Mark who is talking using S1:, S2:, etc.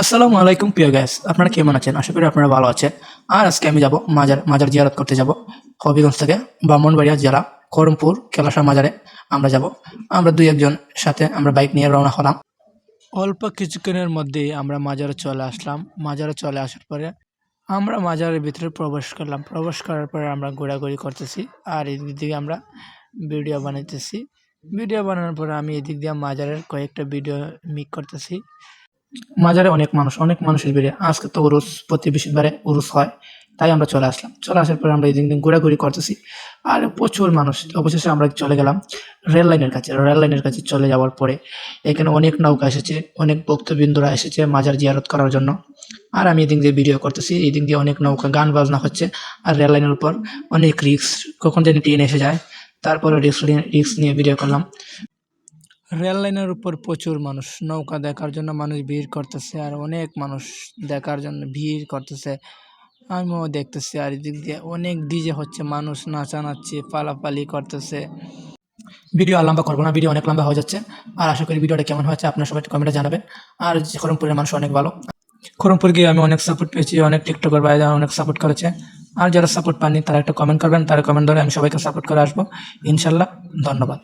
S1: আসসালামু আলাইকুম, প্রিয় গ্যাস আপনারা কেমন আছেন? আশা করি আপনারা ভালো আছেন। আর আজকে আমি যাব মাজার মাজার জিয়ারত করতে যাব। হবিগঞ্জ থেকে ব্রাহ্মণবাড়িয়া জেলা করমপুর কেলাসা মাজারে আমরা যাব। আমরা দুই একজন সাথে আমরা বাইক নিয়ে রওনা হলাম। অল্প কিছুক্ষণের মধ্যেই আমরা মাজারে চলে আসলাম। মাজারে চলে আসার পরে আমরা মাজারের ভিতরে প্রবেশ করলাম। প্রবেশ করার পরে আমরা ঘোরাঘুরি করতেছি আর এদিক দিকে আমরা ভিডিও বানাইতেছি। ভিডিও বানানোর পরে আমি এদিক দিয়ে মাজারের কয়েকটা ভিডিও মিক করতেছি। মাজারে অনেক মানুষ, অনেক মানুষের ভিড়ে। আজকে তো উরুস প্রতি বৃহস্পতিবারে উরুস হয়, তাই আমরা চলে আসলাম। চলে আসার পরে আমরা এই দিন দিন ঘোরাঘুরি করতেছি। আর প্রচুর মানুষ, অবশেষে আমরা চলে গেলাম রেল লাইনের কাছে। রেল লাইনের কাছে চলে যাওয়ার পরে এখানে অনেক নৌকা এসেছে, অনেক ভক্তবৃন্দরা এসেছে মাজার জিয়ারত করার জন্য। আর আমি এদিক দিয়ে ভিডিও করতেছি, এদিক দিয়ে অনেক নৌকা, গান বাজনা হচ্ছে। আর রেল লাইনের উপর অনেক রিক্স, কখন যেন ট্রেন এসে যায়। তারপরে রিক্স রিক্স নিয়ে ভিডিও করলাম। রেল লাইনের উপর প্রচুর মানুষ নৌকা দেখার জন্য মানুষ ভিড় করতেছে আর অনেক মানুষ দেখার জন্য ভিড় করতেছে। আমিও দেখতেছি আর এদিক দিয়ে অনেক ডিজে হচ্ছে, মানুষ নাচানাচ্ছি পালাপালি করতেছে। ভিডিও আর লম্বা করব না, ভিডিও অনেক লম্বা হয়ে যাচ্ছে। আর আশা করি ভিডিওটা কেমন হয়েছে আপনার সবাই কমেন্টে জানাবেন। আর খরমপুরের মানুষ অনেক ভালো। খরমপুর গিয়ে আমি অনেক সাপোর্ট পেয়েছি, অনেক টিকটকার ভাইরা অনেক সাপোর্ট করেছে। আর যারা সাপোর্ট পাননি তারা একটা কমেন্ট করবেন, তারা কমেন্ট ধরে আমি সবাইকে সাপোর্ট করে আসব। ইনশাল্লাহ, ধন্যবাদ।